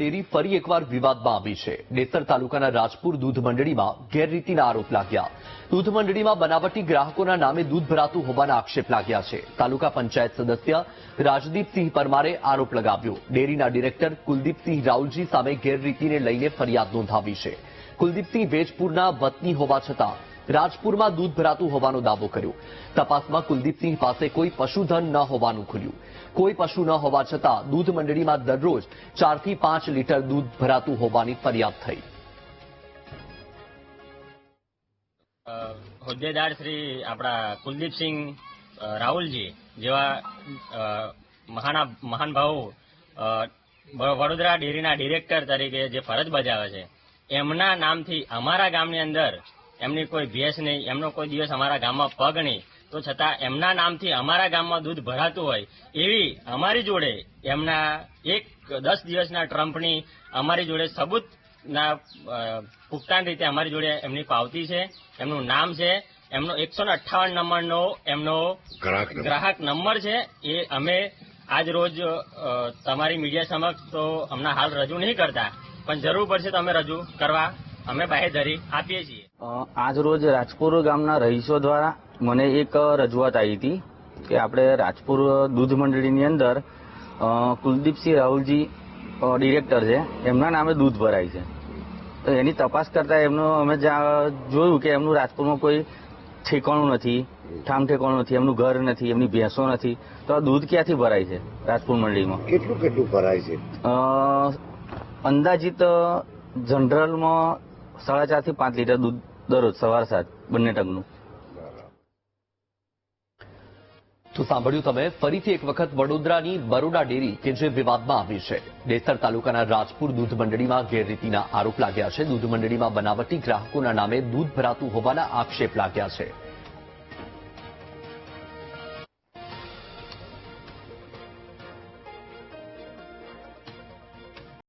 Dairy ફરી એકવાર વિવાદમાં આવી છે. ડેસર તાલુકાના રાજપુર દૂધ મંડળીમાં ગેરરીતિના આરોપ લાગ્યા. દૂધ મંડળીમાં બનાવટી ગ્રાહકોના નામે દૂધ ભરાતું હોવાના આક્ષેપ લાગ્યા છે. તાલુકા પંચાયત સદસ્ય રાજદીપસિંહ પરમારે આરોપ લગાવ્યો. ડેરીના ડિરેક્ટર કુલદીપસિંહ રાઉલજી સામે ગેરરીતિને લઈને ફરિયાદ નોંધાવી છે. કુલદીપસિંહ વેજપુરના વતની હોવા છતાં રાજપુરમાં દૂધ ભરાતું હોવાનો દાવો કર્યો. તપાસમાં કુલદીપસિંહ પાસે કોઈ પશુધન ન હોવાનું ખુલ્યું. કોઈ પશુ ન હોવા છતાં દૂધ મંડળીમાં દરરોજ ચારથી પાંચ લીટર દૂધ ભરાતું હોવાની ફરિયાદ થઈ. હોદ્દેદાર શ્રી આપણા કુલદીપસિંહ રાહુલજી જેવા મહાના, મહાન ભાવો વડોદરા ડેરીના ડિરેક્ટર તરીકે જે ફરજ બજાવે છે, એમના નામથી અમારા ગામની અંદર એમની કોઈ ભેંસ નહીં એમનો કોઈ દિવસ અમારા ગામમાં પગ નહીં. તો છતાં એમના નામથી અમારા ગામમાં દૂધ ભરાતું હોય એવી અમારી જોડે એમના એક દસ દિવસના ટ્રમ્પની અમારી જોડે સબૂતના પુખ્તાન રીતે અમારી જોડે એમની પાવતી છે એમનું નામ છે એમનો એકસો ને અઠ્ઠાવન નંબરનો એમનો ગ્રાહક નંબર. છે. એ અમે આજ રોજ તમારી મીડિયા સમક્ષ તો હમણાં હાલ રજૂ નહીં કરતા. પણ જરૂર પડશે તો અમે રજૂ કરવા અમે બાહેધરી આપીએ છીએ. આજ રોજ રાજપુર ગામના રહીશો દ્વારા મને એક રજૂઆત આવી હતી કે આપણે રાજપુર દૂધ મંડળીની અંદર કુલદીપસિંહ રાહુલજી ડિરેક્ટર છે. એમના નામે દૂધ ભરાય છે. તો એની તપાસ કરતા એમનું અમે જ્યાં જોયું કે એમનું રાજપુરમાં કોઈ ઠેકાણું નથી ઠામ ઠેકાણું નથી એમનું ઘર નથી એમની ભેંસો નથી તો આ દૂધ ક્યાંથી ભરાય છે રાજપુર મંડળીમાં? કેટલું કેટલું ભરાય છે? અંદાજિત જનરલમાં સાડા ચારથી પાંચ લીટર દૂધ દરરોજ સવાર સાંજ બંને ટંગનું તો સાંભળ્યું તમે, ફરીથી એક વખત વડોદરાની બરોડા ડેરી કે જે વિવાદમાં આવી છે. દેસર તાલુકાના રાજપુર દૂધ મંડળીમાં ગેરરીતિના આરોપ લાગ્યા છે. દૂધ મંડળીમાં બનાવટી ગ્રાહકોના નામે દૂધ ભરાતું હોવાના આક્ષેપ લાગ્યા છે.